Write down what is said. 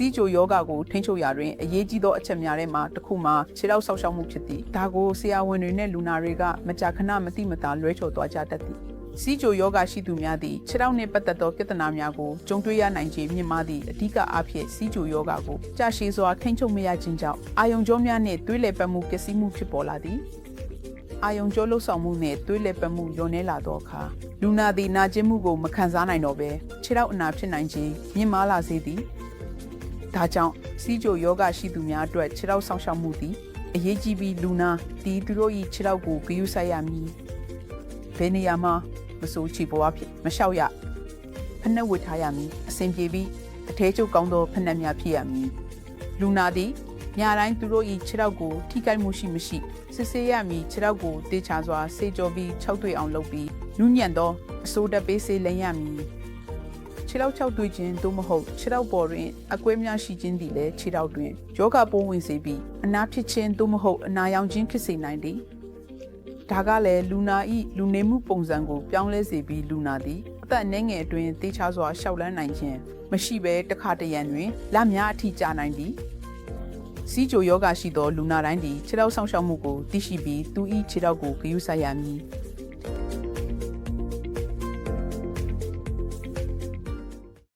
စီးကြိုယောဂကိုထိန်းချုပ်ရာတွင်အရေးကြီးသောအချက်များထဲမှာတစ်ခုမှာခြေထောက်ဆောက်ရှောက်မှုဖြစ်သည်ဒါကိုဆရာဝန်တွေနဲ့လူနာတွေကမကြာခဏမတိမတာလွဲချော်သွားကြတတ်သည်စီးကြိုယောဂရှိသူများသည်ခြေထောက်နှင့်ပတ်သက်သောပြဿနာများကိုကြုံတွေ့ရနိုင်ခြင်းမြင့်မားသည့်အဓိကအားဖြင့်စီးကြိုယောဂကိုကြာရှည်စွာထိန်းချုပ်မရခြင်းကြောင့်အာယုံကြောများနှင့်သွေးလည်ပတ်မှုပျက်စီးမှုဖြစ်ပေါ်လာသည်အာယုံကြောလှုပ်ဆောင်မှုနဲ့သွေးလည်ပတ်မှုလျော့နေလာတော့အခါလူနာသည်နာကျင်မှုကိုမခံစားနိုင်တော့ဘဲခြေထောက်အနာဖြစ်နိုင်ခြင်းမြင့်မားလာစေသည် ဒါကြောင့်စီးကြိုယောဂရှိသူများအတွက်ခြေထောက်ဆောင်ရှောက်မှုသည်အရေးကြီးပြီးလူနာဒီသူတို့၏ခြေထောက်ကိုဂရုစိုက်ရမည်ဘယ်နေရာမှာမစိုးချီပေါ်အဖြစ်မလျှောက်ရဖက်နှက်ဝတ်ထားရမည်အဆင်ပြေပြီးအထဲကျုပ်ကောင်းသောဖက်နှက်များဖြစ်ရမည်လူနာသည်ညတိုင်းသူတို့၏ခြေထောက်ကိုထိကိုက်မှုရှိမရှိစစ်ဆေးရမည်ခြေထောက်ကိုတေချာစွာစေကြောပြီး၆တွေ့အောင်လုပ်ပြီးနူးညံ့သောအစိုးတက်ပေးစေလိမ့်ရမည် ခြေထောက်၆တွေ့ခြင်းသို့မဟုတ်ခြေထောက်ပေါ်တွင်အကွဲများရှိခြင်းသည်လည်းခြေထောက်တွင်ယောဂပိုးဝင်စေပြီးအနာဖြစ်ခြင်းသို့မဟုတ်အနာရောင်ခြင်းဖြစ်စေနိုင်သည်ဒါကလည်းလူနာ၏လူနေမှုပုံစံကိုပြောင်းလဲစေပြီးလူနာသည်အသက်အနည်းငယ်အတွင်းတေချာစွာရှောက်လန်းနိုင်ခြင်းမရှိဘဲတစ်ခါတရံတွင်လများအထိကြာနိုင်သည်စီးကြိုယောဂရှိသောလူနာတိုင်းသည်ခြေထောက်ဆောင်ရှောက်မှုကိုသိရှိပြီးသူ၏ခြေထောက်ကိုဂရုစိုက်ရမည်